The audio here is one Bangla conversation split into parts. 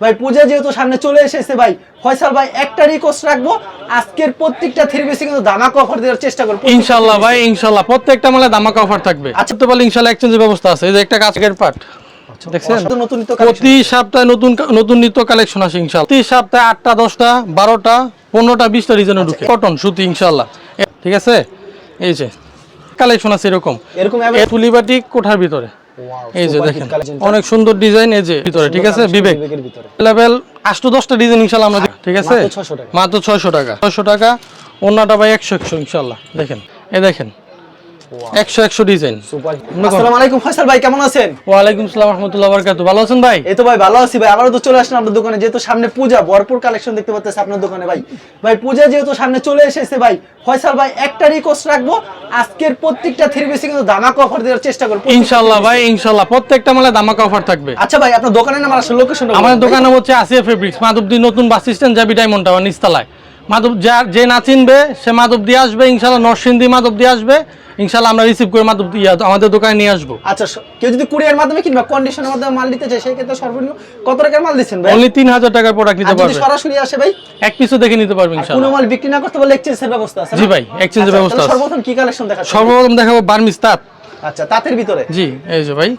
ভাই পূজা যেহেতু সামনে চলে এসেছে ভাই ফয়সাল ভাই একটা রিকোয়েস্ট রাখব আজকের প্রত্যেকটা থ্রি পিসে কিন্তু দামাক অফার দেওয়ার চেষ্টা করব। ইনশাল্লাহ ভাই ইনশাল্লাহ প্রত্যেকটা মালে দামাকা অফার থাকবে। আচ্ছা। আচ্ছা তো বলে ইনশাল্লাহ এক্সচেঞ্জের ব্যবস্থা আছে। এই যে একটা কাজের পার্ট প্রতি সপ্তাহে নতুন নতুন নিত্য কালেকশন আসে ইনশাল্লাহ প্রতি সপ্তাহে আটটা দশটা বারোটা পনেরোটা বিশটা ঢুকে। কটন সুতি ইনশাল্লাহ ঠিক আছে? এই যে কালেকশন আছে এরকম। এরকম তুলিবাটি কোঠার ভিতরে। এই যে দেখেন অনেক সুন্দর ডিজাইন এই যে ভিতরে ঠিক আছে? বিবেক। লেভেল আটশো দশটা ডিজাইন ইনশাল্লাহ আমরা ঠিক আছে? মাত্র 600 টাকা। মাত্র ছয়শো টাকা। ছয়শো টাকা অন্যটা ভাই একশো একশো ইনশাল্লাহ দেখেন এ দেখেন। একশো একশো ডিজাইন আসসালামু আলাইকুম ফয়সাল ভাই কেমন আছেন? ওয়ালাইকুম সালাম রহমতুল্লাহ বারকাতু। ভালো আছেন ভাই? এই তো ভাই ভালো আছি ভাই। আবারও তো চলে আসলাম আপনার দোকানে। যেহেতু সামনে পূজা ভরপুর কালেকশন দেখতে পাচ্ছেন আপনার দোকানে ভাই। ভাই পূজা যেহেতু সামনে চলে এসেছে ভাই ফয়সাল ভাই একটা রিকোয়েস্ট রাখব। আজকের প্রত্যেকটা থ্রি পিসে কিন্তু অফার দেওয়ার চেষ্টা করব। ইনশাল্লাহ ভাই ইনশাল্লাহ প্রত্যেকটা মালে অফার থাকবে। আচ্ছা ভাই আপনার দোকানের নাম আর আসলে লোকেশন আমাদের দোকানে হচ্ছে আসিয়া ফেব্রিক্স মাধবদী নতুন বাস স্ট্যান্ড যাবি ডায়মন্ড টাওয়ার নিস্তালায় মাধব যার যে না চিনবে সে মাধব দিয়ে আসবে ইনশাল্লাহ নরসিংদী মাধব দিয়ে আসবে। ইনশাল্লাহ আমরা রিসিভ করে দিয়ে আমাদের দোকানে নিয়ে আসব। আচ্ছা কেউ যদি কুরিয়ার মাধ্যমে কিংবা কন্ডিশনের মাধ্যমে মাল নিতে চায় সেই ক্ষেত্রে সর্বনিম্ন কত টাকার মাল দিচ্ছেন ভাই? অনলি তিন হাজার টাকার প্রোডাক্ট নিতে পারবে। সরাসরি আসে ভাই? এক পিসও দেখে নিতে পারবে কোনো মাল বিক্রি না করতে পারলে এক্সচেঞ্জের ব্যবস্থা আছে জি ভাই, এর আচ্ছা, ব্যবস্থা আছে। সর্বপ্রথম কি কালেকশন দেখাচ্ছেন? সর্বপ্রথম দেখাবো বার্মিস তাঁত। আচ্ছা তাঁতের ভিতরে? জি এই যে ভাই।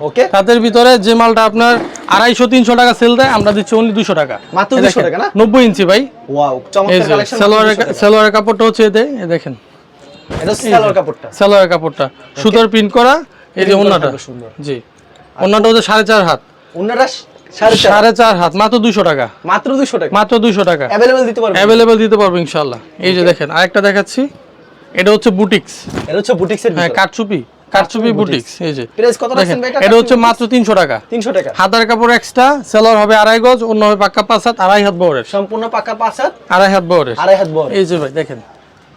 ওকে তাঁতের ভিতরে যে মালটা আপনার আড়াইশো তিনশো টাকা সেল দেয় আমরা দিচ্ছি অনলি দুশো টাকা। মাত্র এই 200 দেখেন, টাকা না? নব্বই ইঞ্চি ভাই। ওয়াও চমৎকার সালোয়ারের সালোয়ারের কাপড়টা হচ্ছে এতে দেখেন। এটা সালোয়ার কাপড়টা। সুতোর প্রিন্ট করা এই যে ওন্নাটা। জি। ওন্নাটা হচ্ছে সাড়ে চার হাত। ওনারা সাড়ে চার হাত। মাত্র দুশো টাকা। মাত্র দুশো টাকা। মাত্র দুশো টাকা। অ্যাভেলেবেল দিতে পারবেন। অ্যাভেলেবেল দিতে পারব ইনশাল্লাহ এই যে দেখেন আরেকটা দেখাচ্ছি। এটা হচ্ছে বুটিক্স। এটা হচ্ছে বুটিক্সের হ্যাঁ কাটচুপি বুটিক্স এই যে। প্রাইস কত রাখছেন ভাই এটা হচ্ছে মাত্র তিনশো টাকা। তিনশো টাকা। হাতার কাপড় এক্সট্রা সেলর হবে আড়াই গজ অন্য হবে পাক্কা পাঁচ হাত আড়াই হাত বহরের। সম্পূর্ণ পাকা পাঁচ হাত আড়াই হাত বহরের। আড়াই হাত এই যে ভাই দেখেন।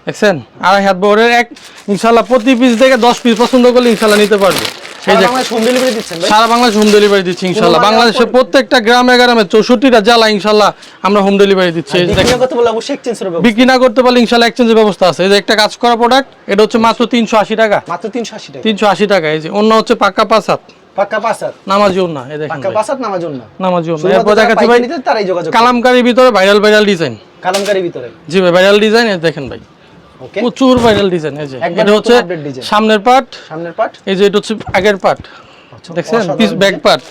দেখছেন? আড়াই হাত বহরের এক ইনশাআল্লাহ প্রতি পিস থেকে দশ পিস পছন্দ করলে ইনশাল্লাহ নিতে পারবে। সারা বাংলাদেশ হোম ডেলিভারি দিচ্ছি ইনশাল্লাহ। বাংলাদেশের প্রত্যেকটা গ্রামে গ্রামে চৌষট্টিটা জেলা ইনশাল্লাহ আমরা হোম ডেলিভারি দিচ্ছি। বিক্রি না করতে পারলে ইনশাল্লাহ এক্সচেঞ্জের ব্যবস্থা আছে। এই যে একটা কাজ করা প্রোডাক্ট এটা হচ্ছে মাত্র তিনশো আশি টাকা। মাত্র তিনশো আশি টাকা। তিনশো আশি টাকা। এই যে অন্য হচ্ছে পাক্কা পাকা পাঁচ হাত নামাজি অন্য এই দেখেন পাকা ভাই। পাঁচ হাত নামার জন্য নামাজি অন্য। শুধুমাত্র এরপর যারা দেখাচ্ছি ভাই পাইকারি নিতে তারাই যোগাযোগ করবে। কালামকারীর ভিতরে ভাইরাল ভাইরাল ডিজাইন কালামকারী ভিতরে। জি ভাই ভাইরাল ডিজাইন দেখেন ভাই। প্রচুর ভাইরাল ডিজাইন এই যে। এটা হচ্ছে সামনের পার্ট সামনের পার্ট এই যে এটা হচ্ছে আগের পার্ট দেখছেন? পিস ব্যাক পার্ট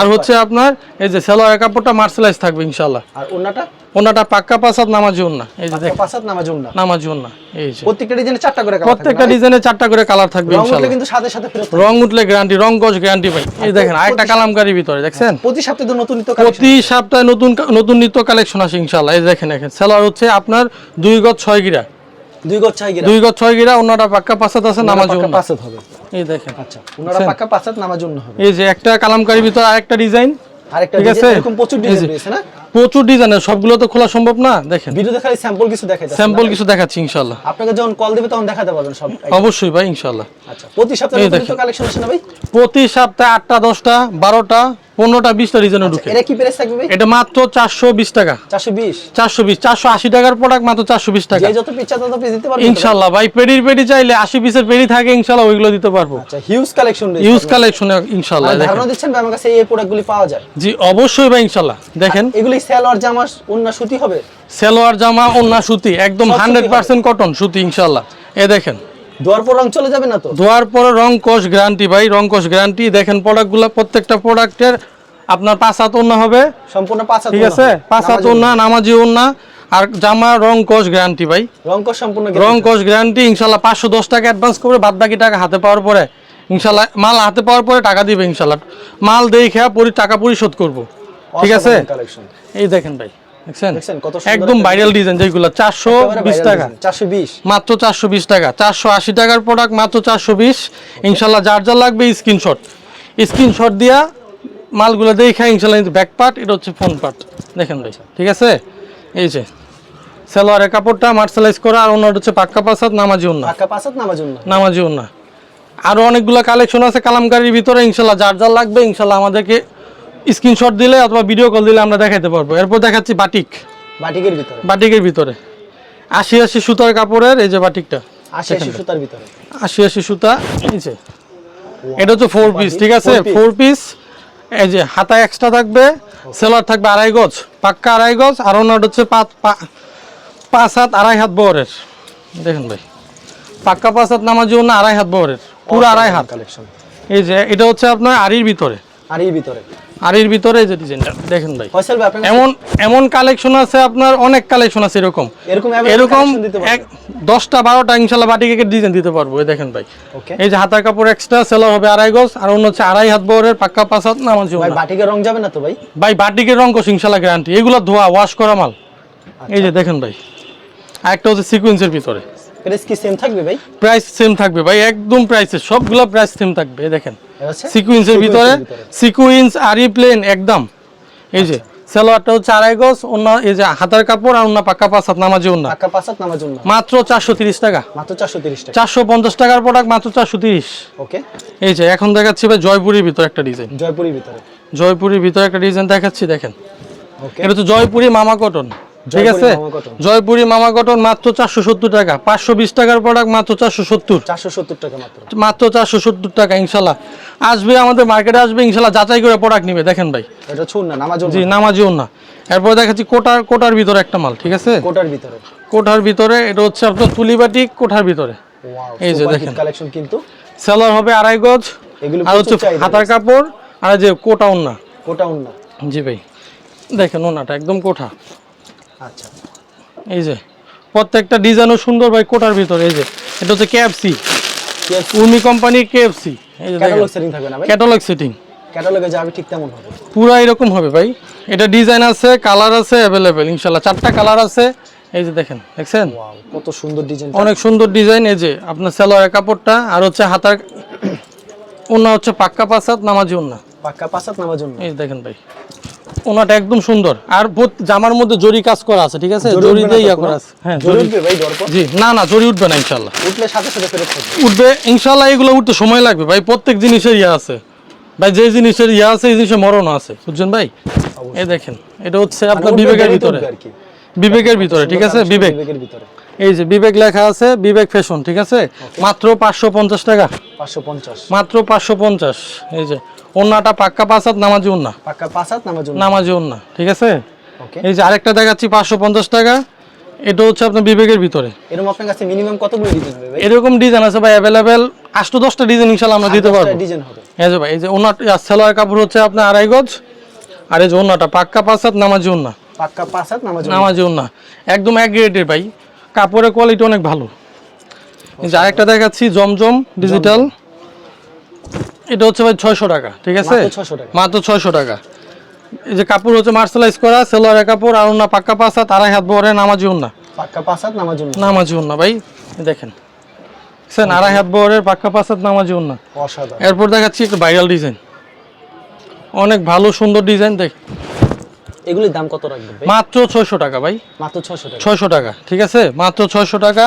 আর হচ্ছে আপনার এই যে সেলোয়ার কাপড়টা মার্সেলাইজ থাকবে ইনশাআল্লাহ। আর ওন্নাটা? ওনাটা পাক্কা পাসাদ নামাজি ওন্না। এই যে হাত নামার জন্য নামাজি ওন্না। এই যে। প্রত্যেকটা ডিজাইনে চারটা করে colour প্রত্যেকটা ডিজাইনে চারটা করে কালার থাকবে ইনশাআল্লাহ। কিন্তু সাথে সাথে ফেরত রং উঠলে গ্যারান্টি রং গজ গ্যারান্টি ভাই। এই দেখেন আরেকটা কালামকারী ভিতরে দেখছেন? প্রতি সপ্তাহে তো নতুন নিত্য প্রতি সপ্তাহে নতুন নতুন নিত্য কালেকশন আসে ইনশাআল্লাহ। এই দেখেন দেখেন। হচ্ছে আপনার দুই গজ ছয় গিরা। দুই গজ চাই গিরা। দুই গজ ছয় গিরা অন্যটা পাক্কা পাসাদ আছে নামাজি পাকা ওন্না হবে। এই দেখেন। আচ্ছা ওনারা পাকা পাঁচ নামার জন্য হবে। এই যে একটা কালামকারী ভিতরে আরেকটা ডিজাইন। আরেকটা ডিজাইন এরকম প্রচুর ডিজাইন রয়েছে না? প্রচুর ডিজাইনের সবগুলো তো খোলা সম্ভব না? দেখেন। ভিডিওতে খালি স্যাম্পল কিছু দেখাইতে স্যাম্পল কিছু দেখাচ্ছি ইনশাআল্লাহ। আপনাকে যখন কল দিবে তখন দেখাতে পারবেন সব অবশ্যই ভাই ইনশাআল্লাহ। আচ্ছা প্রতি সপ্তাহে কালেকশন না ভাই? প্রতি সপ্তাহে আটটা দশটা বারোটা পনেরোটা বিশটা ডিজাইনে ঢুকে। এটা কি প্রাইস থাকবে এটা মাত্র চারশো বিশ টাকা। চারশো বিশ? চারশো বিশ চারশো আশি টাকার প্রোডাক্ট মাত্র চারশো বিশ টাকা। যত পিচ্ছা তত পিস দিতে ভাই? ইনশাল্লাহ ভাই পেডির পেডি চাইলে আশি পিসের পেডি থাকে ইনশাল্লাহ ওইগুলো দিতে পারব। আচ্ছা হিউজ কালেকশন ইউজ কালেকশনে ইনশাল্লাহ দেখেন। ধারণা দিচ্ছেন ভাই আমার কাছে এই প্রোডাক্টগুলি পাওয়া যায়? জি অবশ্যই ভাই ইনশাল্লাহ। দেখেন। এগুলি সেলোয়ার জামা অন্য সুতি হবে? সেলোয়ার জামা ওন্না সুতি একদম হান্ড্রেড পার্সেন্ট কটন সুতি ইনশাল্লাহ। এ দেখেন। দোয়ার পর রং চলে যাবে না তো? ধোয়ার পরে রং কোষ গ্যারান্টি ভাই রং কোষ গ্যারান্টি দেখেন প্রোডাক্টগুলো প্রত্যেকটা প্রোডাক্টের আপনার পাঁচ হাত ওন্না হবে। সম্পূর্ণ পাঁচ হাত ঠিক আছে? পাঁচ হাত ওন্না নামাজি ওন্না আর জামা রং কোষ গ্যারান্টি ভাই। রং কর সম্পূর্ণ রং কোষ গ্যারান্টি ইনশাল্লাহ পাঁচশো দশ টাকা অ্যাডভান্স করে বাদ বাকি টাকা হাতে পাওয়ার পরে ইনশাল্লাহ মাল হাতে পাওয়ার পরে টাকা দিবে ইনশাল্লাহ। মাল দেখে পরি টাকা পরিশোধ করব। ঠিক আছে? এই দেখেন ভাই একদম ভাইরাল ডিজাইন যেগুলো চারশো বিশ টাকা। চারশো বিশ। মাত্র চারশো বিশ টাকা চারশো আশি টাকার প্রোডাক্ট মাত্র চারশো বিশ। ইনশাল্লাহ যার যার লাগবে স্ক্রিনশট। স্ক্রিনশট দিয়া মালগুলো দেখে ইনশাল্লাহ কিন্তু ব্যাক পার্ট এটা হচ্ছে ফোন পার্ট দেখেন ভাই ঠিক আছে? এই যে সালোয়ারের কাপড়টা মার্শালাইজ করা আর অন্যটা হচ্ছে পাক্কা পাসাদ নামাজি উন্না। পাকা পাঁচ হাত নামার জন্য নামাজি উন্না। আরও অনেকগুলো কালেকশন আছে কালামকারির ভিতরে ইনশাল্লাহ যার যার লাগবে ইনশাল্লাহ আমাদেরকে স্ক্রিনশট দিলে অথবা ভিডিও কল দিলে আমরা দেখাতে পারব। এরপর দেখাচ্ছি বাটিক বাটিকের ভিতরে। বাটিকের ভিতরে। আশি আশি সুতার কাপড়ের এই যে বাটিকটা। আশি আশি সুতার ভিতরে। আশি আশি সুতা এই যে। এটা হচ্ছে ফোর পিস ঠিক আছে? ফোর পিস এই যে হাতা এক্সট্রা থাকবে সেলার থাকবে আড়াই গজ পাক্কা আড়াই গজ আর ওনার হচ্ছে পাঁচ পাঁচ হাত আড়াই হাত বহরের। দেখেন ভাই পাক্কা পাঁচ হাত নামাজি না আড়াই হাত বহরের পুরো আড়াই হাত। কালেকশন এই যে এটা হচ্ছে আপনার আড়ির ভিতরে। আড়ির ভিতরে। আড়ির ভিতরে যে ডিজাইনটা দেখেন ভাই। এমন এমন কালেকশন আছে আপনার অনেক কালেকশন আছে এরকম। এরকম দশটা বারোটা ইনশাল্লাহ বাটি কেকের ডিজাইন দিতে পারব এই দেখেন ভাই। ওকে এই যে হাতার কাপড় এক্সট্রা সেলার হবে আড়াই গজ আর অন্য হচ্ছে আড়াই হাত বহরের পাক্কা পাঁচ হাত নামাজ ভাই বাটিকে রং যাবে না তো ভাই? ভাই বাটিকের রঙ কোশ ইনশাল্লাহ গ্যারান্টি এগুলো ধোয়া ওয়াশ করা মাল। এই যে দেখেন ভাই। আর একটা হচ্ছে সিকুয়েন্সের ভিতরে। প্রাইস কি সেম থাকবে ভাই? প্রাইস সেম থাকবে ভাই একদম প্রাইসে সবগুলো প্রাইস সেম থাকবে দেখেন। ভিতরে সিকুয়েন্স আরি প্লেন একদম। এই যে সালোয়ারটা হচ্ছে আড়াই গজ অন্য এই যে হাতার কাপড় আর অন্য পাঁচ নামাজি অন্য পাক্কা পাঁচাত নামার জন্য মাত্র চারশো তিরিশ টাকা। মাত্র চারশো তিরিশ টাকা। চারশো পঞ্চাশ টাকার প্রোডাক্ট মাত্র চারশো তিরিশ। ওকে এই যে এখন দেখাচ্ছি ভাই জয়পুরের ভিতরে একটা ডিজাইন জয়পুরের ভিতরে। জয়পুরের ভিতরে একটা ডিজাইন দেখাচ্ছি দেখেন। এটা তো জয়পুরি মামা কটন। ঠিক আছে? জয়পুরি মামা কটন মাত্র চারশো সত্তর টাকা। পাঁচশো বিশ টাকার প্রোডাক্ট মাত্র চারশো সত্তর। চারশো সত্তর টাকা মাত্র। মাত্র চারশো সত্তর টাকা ইনশাল্লাহ। আসবে আমাদের মার্কেটে আসবে ইনশাল্লাহ যাচাই করে প্রোডাক্ট নিবে। দেখেন ভাই। এটা ছুন না নামার জি নামাজিও না এরপর দেখাচ্ছি কোটার কোটার ভিতরে একটা মাল ঠিক আছে? কোটার ভিতরে। কোঠার ভিতরে এটা হচ্ছে আপনার তুলিবাটি কোঠার ভিতরে। এই যে দেখেন। কালেকশন কিন্তু। সেলার হবে আড়াই গজ এগুলো আর হচ্ছে হাতার কাপড় আর যে কোটা ওন্না কোটা উন্না। জি ভাই। দেখেন ওনাটা একদম কোঠা। আচ্ছা। এই যে প্রত্যেকটা ডিজাইনও সুন্দর ভাই কোটার ভিতরে এই যে এটা হচ্ছে কেএফসি উর্মি কোম্পানির কেএফসি এই যে ক্যাটালগ সেটিং থাকবে না ভাই? ক্যাটালগ সেটিং ক্যাটালগে যাবে ঠিক তেমন হবে। পুরো এরকম হবে ভাই। এটা ডিজাইন আছে কালার আছে অ্যাভেলেবেল চারটা কালার আছে। এই যে দেখেন দেখছেন? কত সুন্দর ডিজাইন অনেক সুন্দর ডিজাইন এই যে আপনার কাপড়টা আর হচ্ছে হাতার ওনা হচ্ছে পাক্কা পাসাত নামাজি ওনা পাক্কা পাঁচাত নামার জন্য। এই দেখেন ভাই ওনাটা একদম সুন্দর। আর জামার মধ্যে জরি কাজ করা আছে ঠিক আছে? জরি দিয়ে ইয়া করা আছে। হ্যাঁ জরি উঠবে ভাই দরপর জি না না জরি উঠবে না ইনশাল্লাহ। উঠলে সাথে সাথে ফেরত উঠবে ইনশাল্লাহ এগুলো উঠতে সময় লাগবে। ভাই প্রত্যেক জিনিসের ইয়া আছে। ভাই যে জিনিসের ইয়া আছে এই জিনিসের মরণ আছে। বুঝছেন ভাই? এই দেখেন এটা হচ্ছে আপনার বিবেকের ভিতরে। বিবেকের ভিতরে ঠিক আছে? বিবেক। বিবেকের ভিতরে। এই যে বিবেক লেখা আছে বিবেক ফ্যাশন ঠিক আছে? মাত্র পাঁচশো পঞ্চাশ টাকা। পাঁচশো পঞ্চাশ। মাত্র পাঁচশো পঞ্চাশ। এই যে ওন্নাটা পাক্কা পাঁচাত নামাজি ওন্না? পাক্কা পাঁচাত নামার জন্য নামাজি ওন্না ঠিক আছে? এই যে আরেকটা দেখাচ্ছি পাঁচশো পঞ্চাশ টাকা। এটা হচ্ছে আপনার বিবেকের ভিতরে। এরকম আপনার কাছে মিনিমাম কতগুলো ডিজাইন হবে এরকম ডিজাইন আছে ভাই অ্যাভেলেবেল আটশো দশটা ডিজাইন ইনশাল্লাহ আমরা দিতে পারব। ডিজাইন হবে। এই যে ভাই এই যে ওনার সেলোয়ার কাপড় হচ্ছে আপনার আড়াই গজ। আর এই যে ওনাটা পাক্কা পাঁচাত নামাজি ওন্না। পাক্কা পাঁচাত নামাজি ওন্না। একদম এক গ্রেডের ভাই। কাপড়ের কোয়ালিটি অনেক ভালো। যে আরেকটা দেখাচ্ছি জমজম ডিজিটাল এটা হচ্ছে ভাই ছয়শো টাকা ঠিক আছে? মাত্র 600 টাকা। মাত্র ছয়শো টাকা। এই যে কাপড় হচ্ছে মার্শালাইজ করা সেলোয়ারের কাপড় আর ওনা পাক্কা পাঁচাত আড়াই হাত বহরে নামাজি পাক্কা নামার নামাজি ভাই দেখেন। দেখছেন আড়াই হাত বহরের পাক্কা পাঁচাত নামাজি ওন্না এরপর দেখাচ্ছি একটু ভাইরাল ডিজাইন অনেক ভালো সুন্দর ডিজাইন দেখ। এগুলির দাম কত রাখবেন মাত্র ছয়শো টাকা ভাই। মাত্র ছশো টাকা। ছয়শো টাকা ঠিক আছে? মাত্র ছয়শো টাকা।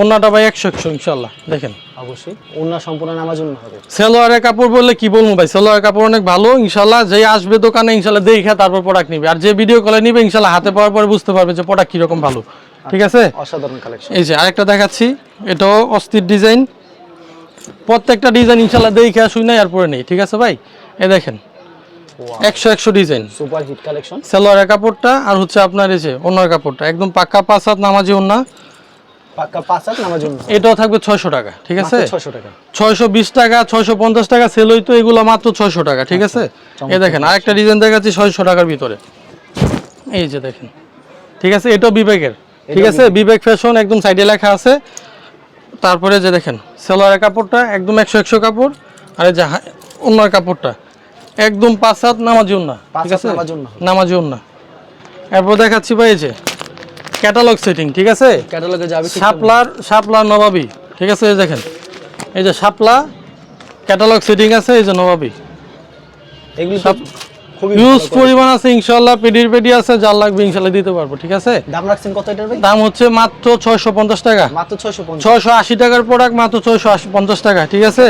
অন্যটা ভাই একশো একশো ইনশাল্লাহ দেখেন। অবশ্যই। অন্য সম্পূর্ণ নামার জন্য হবে। সেলোয়ারের কাপড় বললে কি বলব ভাই? সেলোয়ারের কাপড় অনেক ভালো ইনশাল্লাহ যে আসবে দোকানে ইনশাল্লাহ দেখে তারপর প্রোডাক্ট নিবে। আর যে ভিডিও কলে নিবে ইনশাল্লাহ হাতে পাওয়ার পরে বুঝতে পারবে যে প্রোডাক্ট কীরকম ভালো। ঠিক আছে? অসাধারণ কালেকশন এই যে আরেকটা দেখাচ্ছি। এটাও অস্থির ডিজাইন প্রত্যেকটা ডিজাইন ইনশাল্লাহ দেখে শুই নাই আর পরে নেই। ঠিক আছে ভাই? এ দেখেন। একশো একশো ডিজাইন। সুপার হিট কালেকশন সালোয়ারের কাপড়টা আর হচ্ছে আপনার যে ওনার কাপড়টা। একদম পাক্কা পাঁচ হাত নামাজি জন্য এটাও থাকবে ছয়শো টাকা ঠিক আছে? ছয়শো বিশ টাকা ছয়শো পঞ্চাশ টাকা সেল হইতো এগুলো মাত্র ছয়শো টাকা ঠিক আছে? এ দেখেন আরেকটা ডিজাইন দেখাচ্ছি ছয়শো টাকার ভিতরে। এই যে দেখেন ঠিক আছে? এটাও বিবেকের ঠিক আছে? বিবেক। ফ্যাশন একদম সাইডে লেখা আছে। তারপরে যে দেখেন সেলোয়ারের কাপড়টা একদম একশো একশো কাপড় আর এই যে ওনার কাপড়টা। একদম পাঁচ হাত নামাজি পাঁচ ঠিক আছে। এরপর দেখাচ্ছি ভাই এই যে ক্যাটালগ সেটিং ঠিক আছে? ক্যাটালগে যাবে ঠিক শাপলার শাপলার নবাবী ঠিক আছে? এই দেখেন এই যে শাপলা ক্যাটালগ সেটিং আছে এই যে নবাবী। এগুলি খুবই ইউজ পরিমাণ আছে ইনশাল্লাহ পেডির পেডি আছে যার লাগবে ইনশাল্লাহ দিতে পারব ঠিক আছে? দাম রাখছেন কত এটার ভাই? দাম হচ্ছে মাত্র ছয়শো পঞ্চাশ টাকা। মাত্র ছয়শো পঞ্চাশ। ছয়শো আশি টাকার প্রোডাক্ট মাত্র ছয়শো আশি পঞ্চাশ টাকা ঠিক আছে?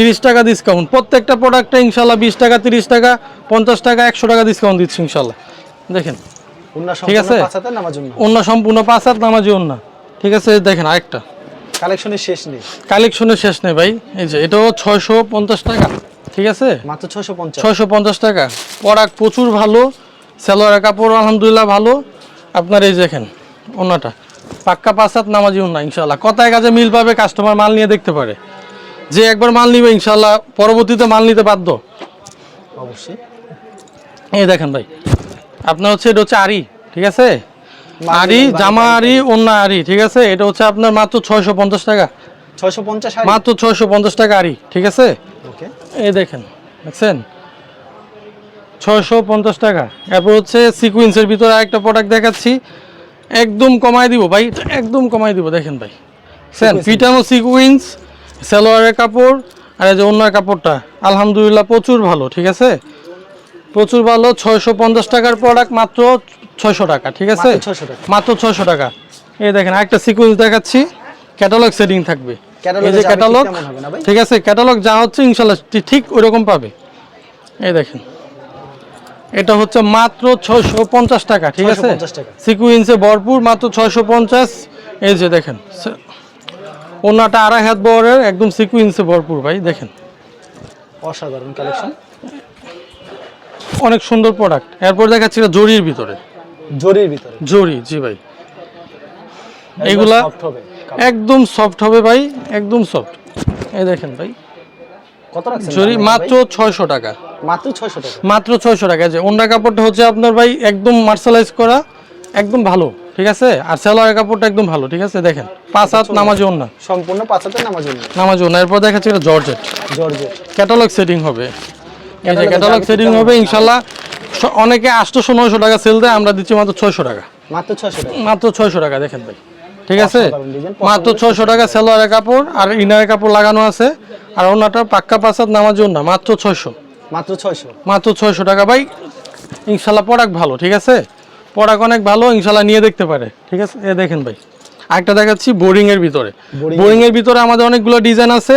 তিরিশ টাকা ডিসকাউন্ট প্রত্যেকটা প্রোডাক্টে ইনশাল্লাহ বিশ টাকা তিরিশ টাকা পঞ্চাশ টাকা একশো টাকা ডিসকাউন্ট দিচ্ছি ইনশাল্লাহ। দেখেন। ঠিক আছে? অন্য সম্পূর্ণ পাঁচ হাত নামাজি অন্য ঠিক আছে? দেখেন আরেকটা। কালেকশনের শেষ নেই। কালেকশনের শেষ নেই ভাই। এই যে এটাও ছয়শো পঞ্চাশ টাকা। ঠিক আছে? মাত্র ছয়শো পঞ্চাশ। ছয়শো পঞ্চাশ টাকা। প্রোডাক্ট প্রচুর ভালো। সেলোয়ারের কাপড় আলহামদুলিল্লাহ ভালো। আপনার এই দেখেন ওনাটা পাক্কা পাঁচ হাত নামাজি ওনা ইনশাল্লাহ। কথায় কাজে মিল পাবে কাস্টমার মাল নিয়ে দেখতে পারে। যে একবার মাল নিবে ইনশাল্লাহ পরবর্তীতে মাল নিতে বাধ্য। অবশ্যই। এই দেখেন ভাই আপনার হচ্ছে এটা হচ্ছে আরি ঠিক আছে? আরি জামা আরি ওন্না আরি ঠিক আছে? এটা হচ্ছে আপনার মাত্র ছয়শো পঞ্চাশ টাকা। ছয়শো পঞ্চাশ মাত্র ছয়শো পঞ্চাশ টাকা আরি ঠিক আছে? এই দেখেন দেখছেন? ছয়শো পঞ্চাশ টাকা। এরপর হচ্ছে সিকুয়েন্সের ভিতরে আরেকটা প্রোডাক্ট দেখাচ্ছি। একদম কমাই দিব ভাই একদম কমাই দিব দেখেন ভাই। Sequence. পিটানো সিকুয়েন্স সালোয়ারের কাপড় আর এই যে অন্য কাপড়টা আলহামদুলিল্লাহ প্রচুর ভালো ঠিক আছে? প্রচুর ভালো ছয়শো পঞ্চাশ টাকার প্রোডাক্ট মাত্র ছয়শো টাকা ঠিক আছে? মাত্র 600 টাকা। ছয়শো টাকা। এই দেখেন আরেকটা সিকুয়েন্স দেখাচ্ছি। ক্যাটালগ সেটিং থাকবে। এই যে ক্যাটালগ? ঠিক আছে? ক্যাটালগ যা হচ্ছে ইনশাল্লাহ ঠিক ওইরকম পাবে। এই দেখেন। এটা হচ্ছে মাত্র ছয়শো পঞ্চাশ টাকা ঠিক আছে? 650 সিকুয়েন্সে ভরপুর মাত্র ছয়শো পঞ্চাশ। এই যে দেখেন ওনাটা আড়াই হাত বহরের একদম সিকুয়েন্সে ভরপুর ভাই দেখেন। অসাধারণ কালেকশন অনেক সুন্দর প্রোডাক্ট এরপর দেখাচ্ছি এটা জরির ভিতরে। জরির ভিতরে। জরি জি ভাই। এগুলা একদম সফট হবে ভাই একদম সফট এই দেখেন ভাই। কত রাখছেন জরি মাত্র ভাই? ছয়শো টাকা। মাত্র ছয়শো টাকা। মাত্র ছয়শো টাকা। যে অন্য কাপড়টা হচ্ছে আপনার ভাই একদম মার্শালাইজ করা। একদম ভালো ঠিক আছে? আর সেলোয়ারের কাপড়টা একদম ভালো ঠিক আছে? দেখেন পাঁচ হাত নামাজি অন্য সম্পূর্ণ পাঁচ হাতের নামাজ জন্য নামাজি অন্য এরপর দেখাচ্ছে এটা জর্জেট। জর্জেট। ক্যাটালগ সেটিং হবে। এই যে ক্যাটালগ সেটিং হবে? ইনশাল্লাহ। অনেকে আটশোশো নয়শো টাকা সেল দেয় আমরা দিচ্ছি মাত্র ছয়শো টাকা। মাত্র ছয়শো টাকা। মাত্র ছয়শো টাকা দেখেন ভাই। ঠিক আছে? মাত্র ছয়শো টাকা সেলোয়ারের কাপড় আর ইনারের কাপড় লাগানো আছে। আর ওনাটা পাক্কা পাঁচাত নামাজি অন্য মাত্র ছয়শো। মাত্র ছয়শো। মাত্র ছয়শো টাকা ভাই। ইনশাল্লাহ প্রোডাক্ট ভালো ঠিক আছে? প্রোডাক্ট অনেক ভালো ইনশাল্লাহ নিয়ে দেখতে পারে। ঠিক আছে? এ দেখেন ভাই। আরেকটা দেখাচ্ছি বোরিং এর ভিতরে। বোরিং এর ভিতরে আমাদের অনেকগুলো ডিজাইন আছে।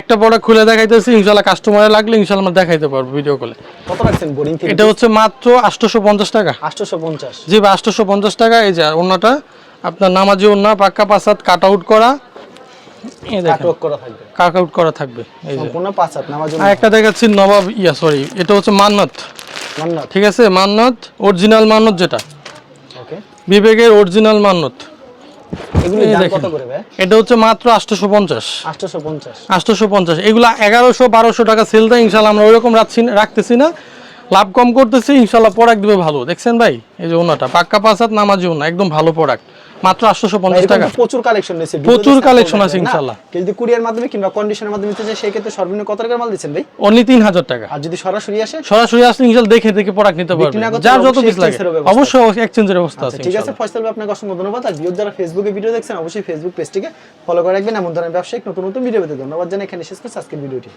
একটা প্রোডাক্ট খুলে দেখাইতেছি ইনশাল্লাহ কাস্টমারে লাগলে ইনশাল্লাহ আমরা দেখাইতে পারব ভিডিও কলে কত রাখছেন বোরিং এটা হচ্ছে মাত্র আটশোশো পঞ্চাশ টাকা। আটশোশো পঞ্চাশ। জি ভাই আটশোশো পঞ্চাশ টাকা। এই যে ওনাটা আপনার নামাজি ওনা পাক্কা পাসাত কাট আউট করা। কাট আউট করা থাকবে। এই যে। একটা দেখাচ্ছি নবাব ইয়া সরি এটা হচ্ছে মান্নাত। ঠিক আছে মান্নত অরিজিনাল মান্নত যেটা। ওকে। বিবেকের অরিজিনাল মান্নত। এগুলি দাম কত করে ভাই? এটা হচ্ছে মাত্র আটশোশো পঞ্চাশ আটশোশো পঞ্চাশ এগুলা এগারোশো বারোশো টাকা সেল দেয় ইনশাল্লাহ আমরা ওইরকম রাখছি রাখতেছি না। লাভ কম করতেছি ইনশাল্লাহ প্রোডাক্ট দিবে ভালো। দেখছেন ভাই? এই যে ওনাটা। পাক্কা পাঁচাত নামাজি ওনা একদম ভালো প্রোডাক্ট মাত্র আটশোশো পঞ্চাশ এরকম টাকা। প্রচুর কালেকশন রয়েছে। প্রচুর collection আছে ইনশাল্লাহ। কেউ যদি কুরিয়ার মাধ্যমে কিংবা কন্ডিশনের মাধ্যমে নিতে চায় সেই ক্ষেত্রে সর্বনিম্ন কত টাকার মাল দিচ্ছেন ভাই? অনলি তিন হাজার টাকা। আর যদি সরাসরি আসে? সরাসরি আসলে ইনশাল্লাহ দেখে দেখে প্রোডাক্ট নিতে পারবে যার যত অবশ্যই পিস লাগে। অবশ্যই এক্সচেঞ্জের ব্যবস্থা আছে আচ্ছা, ঠিক আছে। ফয়সাল ভাই আপনাকে অসংখ্য ধন্যবাদ। আর ভিউর যারা ফেসবুকে ভিডিও দেখছেন অবশ্যই ফেসবুক পেজটিকে ফলো করে রাখবেন। এমন ধরনের ব্যবসায়িক নতুন নতুন ভিডিও পেতে ধন্যবাদ জানাই। এখানে শেষ করছি আজকের ভিডিওটি।